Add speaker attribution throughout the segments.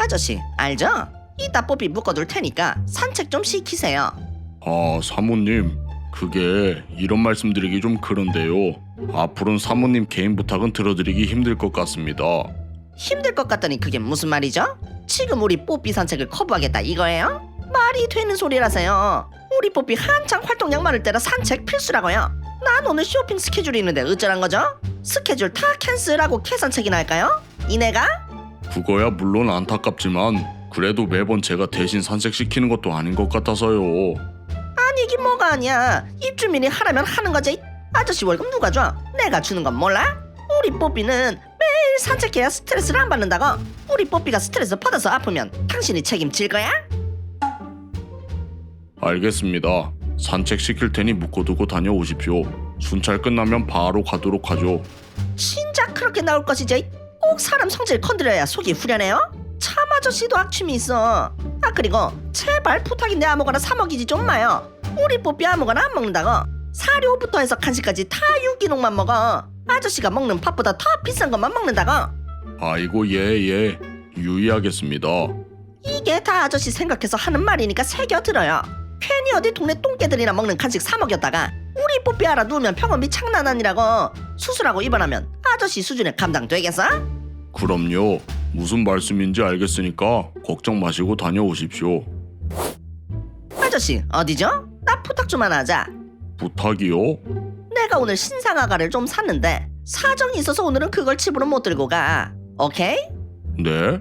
Speaker 1: 아저씨 알죠? 이따 뽀삐 묶어둘 테니까 산책 좀 시키세요.
Speaker 2: 아, 사모님. 그게 이런 말씀드리기 좀 그런데요. 앞으로는 사모님 개인 부탁은 들어드리기 힘들 것 같습니다.
Speaker 1: 힘들 것 같더니 그게 무슨 말이죠? 지금 우리 뽀삐 산책을 커버하겠다 이거예요? 말이 되는 소리라서요. 우리 뽀삐 한창 활동량 많을 때라 산책 필수라고요. 난 오늘 쇼핑 스케줄이 있는데 어쩌란 거죠? 스케줄 다 캔슬하고 캐산책이나 할까요? 이내가?
Speaker 2: 그거야 물론 안타깝지만 그래도 매번 제가 대신 산책시키는 것도 아닌 것 같아서요.
Speaker 1: 아니긴 뭐가 아니야. 입주민이 하라면 하는 거지. 아저씨 월급 누가 줘? 내가 주는 건 몰라? 우리 뽀삐는 매일 산책해야 스트레스를 안 받는다고. 우리 뽀삐가 스트레스 받아서 아프면 당신이 책임질 거야?
Speaker 2: 알겠습니다. 산책시킬 테니 묶어두고 다녀오십시오. 순찰 끝나면 바로 가도록 하죠.
Speaker 1: 진짜 그렇게 나올 것이지? 꼭 사람 성질 건드려야 속이 후련해요? 참 아저씨도 악취미 있어. 아 그리고 제발 부탁인데 아무거나 사 먹이지 좀 마요. 우리 뽀삐 아무거나 안 먹는다고. 사료부터 해서 간식까지 다 유기농만 먹어. 아저씨가 먹는 밥보다 더 비싼 것만 먹는다고.
Speaker 2: 아이고 예 예. 유의하겠습니다.
Speaker 1: 이게 다 아저씨 생각해서 하는 말이니까 새겨 들어요. 괜히 어디 동네 똥개들이나 먹는 간식 사 먹였다가 우리 뽀삐 알아 누우면 병원비 장난 아니라고 수술하고 입원하면 아저씨 수준에 감당되겠어?
Speaker 2: 그럼요. 무슨 말씀인지 알겠으니까 걱정 마시고 다녀오십시오.
Speaker 1: 아저씨 어디죠? 나 부탁 좀 하나 하자.
Speaker 2: 부탁이요?
Speaker 1: 내가 오늘 신상아가를 좀 샀는데 사정이 있어서 오늘은 그걸 집으로 못 들고 가. 오케이?
Speaker 2: 네?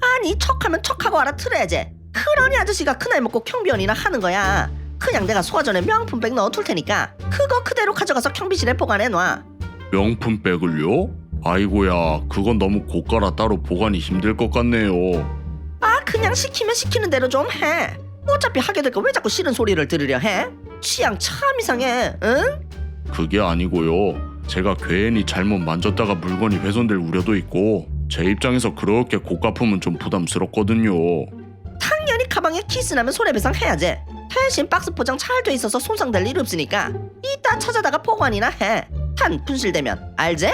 Speaker 1: 아니 척하면 척하고 알아들어야지. 그러니 아저씨가 그날 먹고 경비원이나 하는 거야. 그냥 내가 소화전에 명품백 넣어둘 테니까 그거 그대로 가져가서 경비실에 보관해놔.
Speaker 2: 명품백을요? 아이고야, 그건 너무 고가라 따로 보관이 힘들 것 같네요.
Speaker 1: 아 그냥 시키면 시키는 대로 좀 해. 어차피 하게 될 거 왜 자꾸 싫은 소리를 들으려 해? 취향 참 이상해. 응?
Speaker 2: 그게 아니고요. 제가 괜히 잘못 만졌다가 물건이 훼손될 우려도 있고 제 입장에서 그렇게 고가품은 좀 부담스럽거든요.
Speaker 1: 당연히 가방에 키스나면 손해배상 해야지. 대신 박스 포장 잘 돼 있어서 손상될 일 없으니까 이따 찾아다가 보관이나 해. 단 분실되면 알지?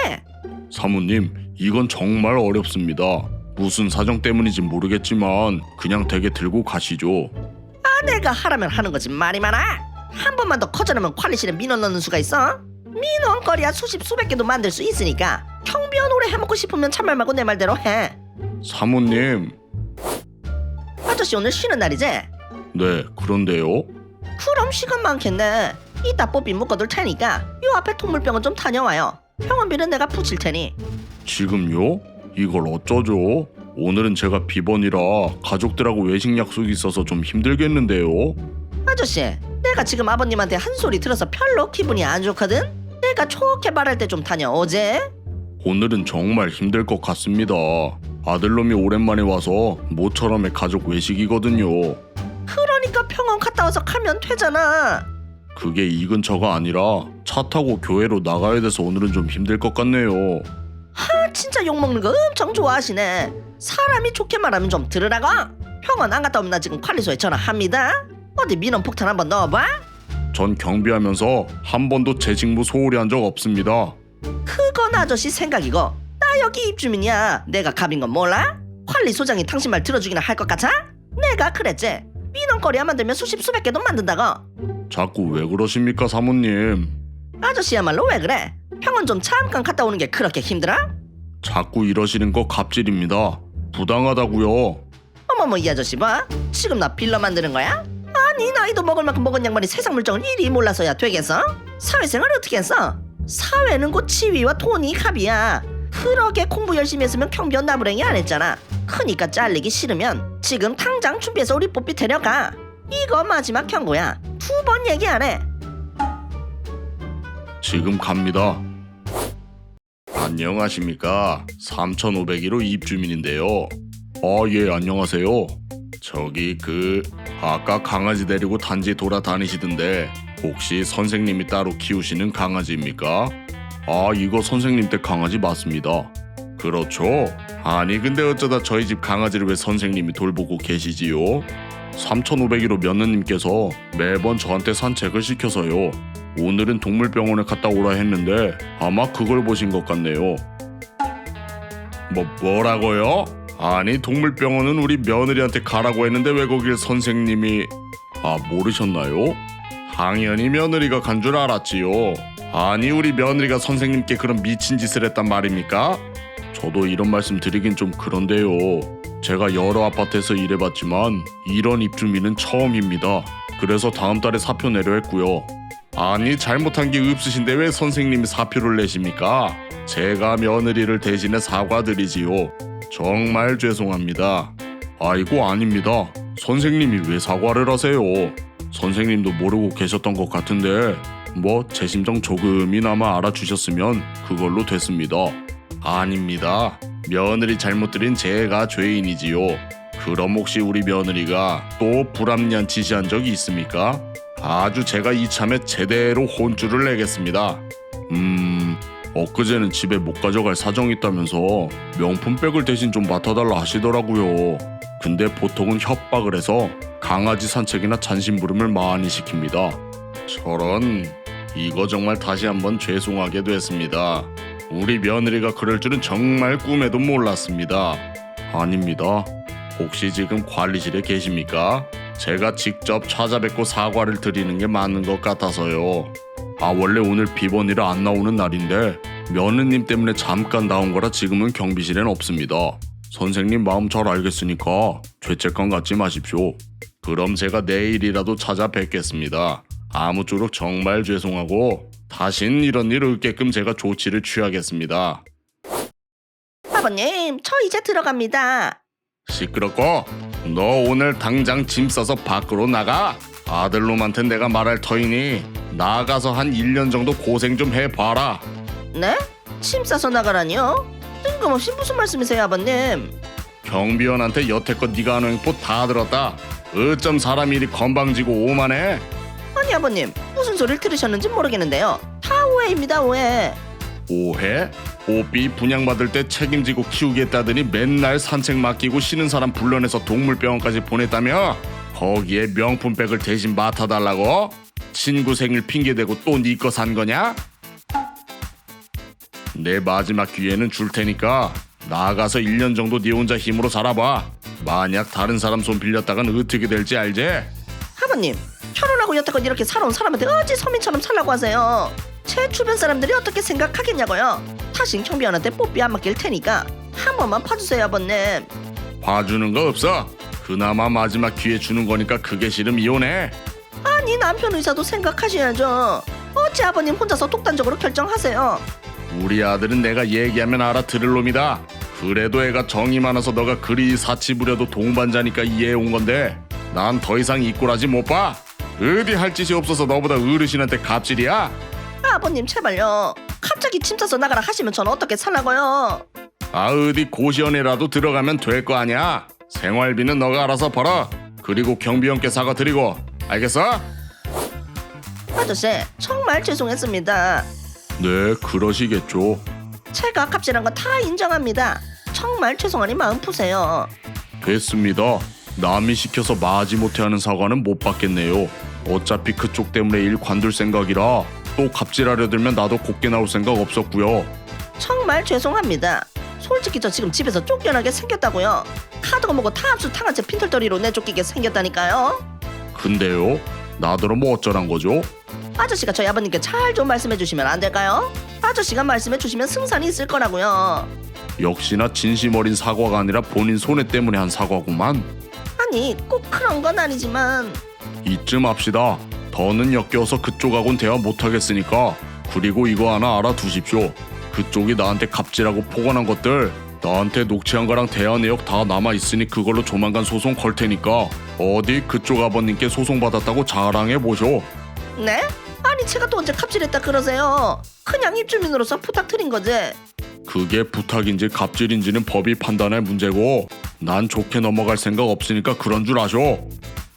Speaker 2: 사모님, 이건 정말 어렵습니다. 무슨 사정 때문인지 모르겠지만 그냥 댁에 들고 가시죠.
Speaker 1: 아내가 하라면 하는 거지 말이 많아. 한 번만 더 거절하면 관리실에 민원 넣는 수가 있어. 민원거리야 수십 수백 개도 만들 수 있으니까 경비원 오래 해먹고 싶으면 참말 말고 내 말대로 해.
Speaker 2: 사모님,
Speaker 1: 아저씨 오늘 쉬는 날이지?
Speaker 2: 네, 그런데요.
Speaker 1: 그럼 시간 많겠네. 이따 뽀삐 묶어둘 테니까 요 앞에 동물병원 좀 다녀와요. 병원비는 내가 붙일 테니.
Speaker 2: 지금요? 이걸 어쩌죠? 오늘은 제가 비번이라 가족들하고 외식 약속이 있어서 좀 힘들겠는데요.
Speaker 1: 아저씨, 내가 지금 아버님한테 한 소리 들어서 별로 기분이 안 좋거든. 내가 좋게 말할 때 좀 다녀오지.
Speaker 2: 오늘은 정말 힘들 것 같습니다. 아들놈이 오랜만에 와서 모처럼의 가족 외식이거든요.
Speaker 1: 그러니까 병원 갔다 와서 가면 되잖아.
Speaker 2: 그게 이 근처가 아니라 차 타고 교회로 나가야 돼서 오늘은 좀 힘들 것 같네요.
Speaker 1: 아, 진짜 욕 먹는 거 엄청 좋아하시네. 사람이 좋게 말하면 좀 들으라고. 병원 안 갔다 오면 나 지금 관리소에 전화합니다. 어디 민원 폭탄 한번 넣어봐.
Speaker 2: 전 경비하면서 한 번도 제 직무 소홀히 한 적 없습니다.
Speaker 1: 그건 아저씨 생각이고 나 여기 입주민이야. 내가 갑인 건 몰라? 관리소장이 당신 말 들어주기나 할 것 같아? 내가 그랬지. 민원거리야 만들면 수십 수백 개도 만든다고.
Speaker 2: 자꾸 왜 그러십니까, 사모님?
Speaker 1: 아저씨야말로 왜 그래? 병원 좀 잠깐 갔다 오는 게 그렇게 힘들어?
Speaker 2: 자꾸 이러시는 거 갑질입니다. 부당하다고요.
Speaker 1: 어머머 이 아저씨 봐. 지금 나 빌러 만드는 거야? 아니 나이도 먹을 만큼 먹은 양반이 세상 물정을 이리 몰라서야 되겠어? 사회생활 어떻게 했어? 사회는 곧 지위와 돈이 갑이야. 그러게 공부 열심히 했으면 경비원 나부랭이 안 했잖아. 크니까 잘리기 싫으면 지금 당장 준비해서 우리 뽀삐 데려가. 이거 마지막 경고야. 두 번 얘기 안 해.
Speaker 2: 지금 갑니다. 안녕하십니까. 3501호 입주민인데요. 아, 예, 안녕하세요. 저기 그 아까 강아지 데리고 단지 돌아다니시던데 혹시 선생님이 따로 키우시는 강아지입니까? 아, 이거 선생님 댁 강아지 맞습니다. 그렇죠. 아니, 근데 어쩌다 저희 집 강아지를 왜 선생님이 돌보고 계시지요? 3501호 며느님께서 매번 저한테 산책을 시켜서요. 오늘은 동물병원에 갔다 오라 했는데 아마 그걸 보신 것 같네요. 뭐 뭐라고요? 아니 동물병원은 우리 며느리한테 가라고 했는데 왜 거길 선생님이 아 모르셨나요? 당연히 며느리가 간 줄 알았지요. 아니 우리 며느리가 선생님께 그런 미친 짓을 했단 말입니까? 저도 이런 말씀 드리긴 좀 그런데요. 제가 여러 아파트에서 일해봤지만 이런 입주민은 처음입니다. 그래서 다음 달에 사표 내려 했고요. 아니 잘못한 게 없으신데 왜 선생님이 사표를 내십니까? 제가 며느리를 대신해 사과드리지요. 정말 죄송합니다. 아이고 아닙니다. 선생님이 왜 사과를 하세요? 선생님도 모르고 계셨던 것 같은데 뭐 제 심정 조금이나마 알아주셨으면 그걸로 됐습니다. 아닙니다. 며느리 잘못 들인 제가 죄인이지요. 그럼 혹시 우리 며느리가 또 불합리한 지시한 적이 있습니까? 아주 제가 이참에 제대로 혼쭐을 내겠습니다. 음, 엊그제는 집에 못 가져갈 사정이 있다면서 명품백을 대신 좀 맡아달라 하시더라고요. 근데 보통은 협박을 해서 강아지 산책이나 잔심부름을 많이 시킵니다. 저런 이거 정말 다시 한번 죄송하게 됐습니다. 우리 며느리가 그럴 줄은 정말 꿈에도 몰랐습니다. 아닙니다. 혹시 지금 관리실에 계십니까? 제가 직접 찾아뵙고 사과를 드리는 게 맞는 것 같아서요. 아 원래 오늘 비번이라 안 나오는 날인데 며느님 때문에 잠깐 나온 거라 지금은 경비실엔 없습니다. 선생님 마음 잘 알겠으니까 죄책감 갖지 마십시오. 그럼 제가 내일이라도 찾아뵙겠습니다. 아무쪼록 정말 죄송하고 다신 이런 일 없게끔 제가 조치를 취하겠습니다.
Speaker 1: 아버님, 저 이제 들어갑니다.
Speaker 2: 시끄럽고 너 오늘 당장 짐 싸서 밖으로 나가 아들놈한테 내가 말할 터이니 나가서 한 1년 정도 고생 좀 해봐라
Speaker 1: 네? 침 싸서 나가라니요? 뜬금없이 무슨 말씀이세요, 아버님?
Speaker 2: 경비원한테 여태껏 네가 하는 행포 다 들었다 어쩜 사람이 이리 건방지고 오만해
Speaker 1: 아니 아버님, 무슨 소리를 들으셨는지 모르겠는데요. 다 오해입니다, 오해.
Speaker 2: 오해? 오삐 분양받을 때 책임지고 키우겠다더니 맨날 산책 맡기고 쉬는 사람 불러내서 동물병원까지 보냈다며? 거기에 명품백을 대신 맡아달라고? 친구 생일 핑계대고 또 네 거 산 거냐? 내 마지막 기회는 줄 테니까 나가서 1년 정도 네 혼자 힘으로 살아봐 만약 다른 사람 손 빌렸다간 어떻게 될지 알지?
Speaker 1: 아버님, 결혼하고 여태껏 이렇게 살아온 사람한테 어찌 서민처럼 살라고 하세요? 제 주변 사람들이 어떻게 생각하겠냐고요? 다신 경비원한테 뽀삐 안 맡길 테니까 한 번만 봐주세요, 아버님.
Speaker 2: 봐주는 거 없어 그나마 마지막 기회 주는 거니까 그게 싫음 이혼해
Speaker 1: 아니 남편 의사도 생각하셔야죠. 어찌 아버님 혼자서 독단적으로 결정하세요?
Speaker 2: 우리 아들은 내가 얘기하면 알아들을 놈이다. 그래도 애가 정이 많아서 너가 그리 사치 부려도 동반자니까 이해해 온 건데 난 더 이상 이 꼴하지 못 봐. 어디 할 짓이 없어서 너보다 어르신한테 갑질이야?
Speaker 1: 아버님 제발요. 갑자기 침 싸서 나가라 하시면 전 어떻게 살라고요?
Speaker 2: 아 어디 고시원에라도 들어가면 될 거 아니야. 생활비는 너가 알아서 벌어. 그리고 경비원께 사과 드리고 알겠어?
Speaker 1: 아저씨 정말 죄송했습니다.
Speaker 2: 네 그러시겠죠.
Speaker 1: 제가 갑질한 거 다 인정합니다. 정말 죄송하니 마음 푸세요.
Speaker 2: 됐습니다. 남이 시켜서 마지 못해 하는 사과는 못 받겠네요. 어차피 그쪽 때문에 일 관둘 생각이라 또 갑질하려 들면 나도 곱게 나올 생각 없었고요.
Speaker 1: 정말 죄송합니다. 솔직히 저 지금 집에서 쫓겨나게 생겼다고요. 카드가 뭐고 다 합수 탕한채 핀털터리로 내쫓기게 생겼다니까요.
Speaker 2: 근데요? 나더러 뭐 어쩌란 거죠?
Speaker 1: 아저씨가 저희 아버님께 잘 좀 말씀해 주시면 안 될까요? 아저씨가 말씀해 주시면 승산이 있을 거라고요.
Speaker 2: 역시나 진심 어린 사과가 아니라 본인 손해 때문에 한 사과구만.
Speaker 1: 아니 꼭 그런 건 아니지만
Speaker 2: 이쯤 합시다. 더는 역겨워서 그쪽하고는 대화 못하겠으니까. 그리고 이거 하나 알아두십시오. 그쪽이 나한테 갑질하고 포건한 것들 나한테 녹취한 거랑 대화 내역 다 남아 있으니 그걸로 조만간 소송 걸 테니까 어디 그쪽 아버님께 소송 받았다고 자랑해 보쇼.
Speaker 1: 네? 아니 제가 또 언제 갑질했다 그러세요? 그냥 입주민으로서 부탁드린 거지.
Speaker 2: 그게 부탁인지 갑질인지는 법이 판단할 문제고 난 좋게 넘어갈 생각 없으니까 그런 줄 아쇼.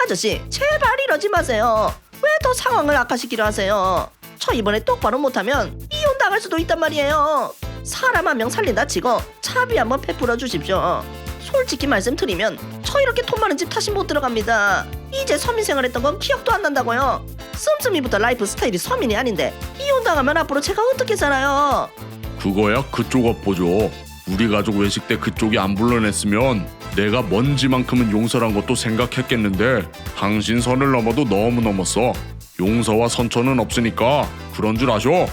Speaker 1: 아저씨 제발 이러지 마세요. 왜 더 상황을 악화시키려 하세요? 저 이번에 똑바로 못하면 이혼 당할 수도 있단 말이에요. 사람 한 명 살린다 치고 차비 한번 베풀어 주십시오. 솔직히 말씀드리면 저 이렇게 돈 많은 집 다시 못 들어갑니다. 이제 서민 생활했던 건 기억도 안 난다고요. 씀씀이부터 라이프 스타일이 서민이 아닌데 이혼 당하면 앞으로 제가 어떻게 살아요?
Speaker 2: 그거야 그쪽 업보죠. 우리 가족 외식 때 그쪽이 안 불러냈으면 내가 먼지만큼은 용서란 것도 생각했겠는데 당신 선을 넘어도 너무 넘었어. 용서와 선처는 없으니까 그런 줄 아셔.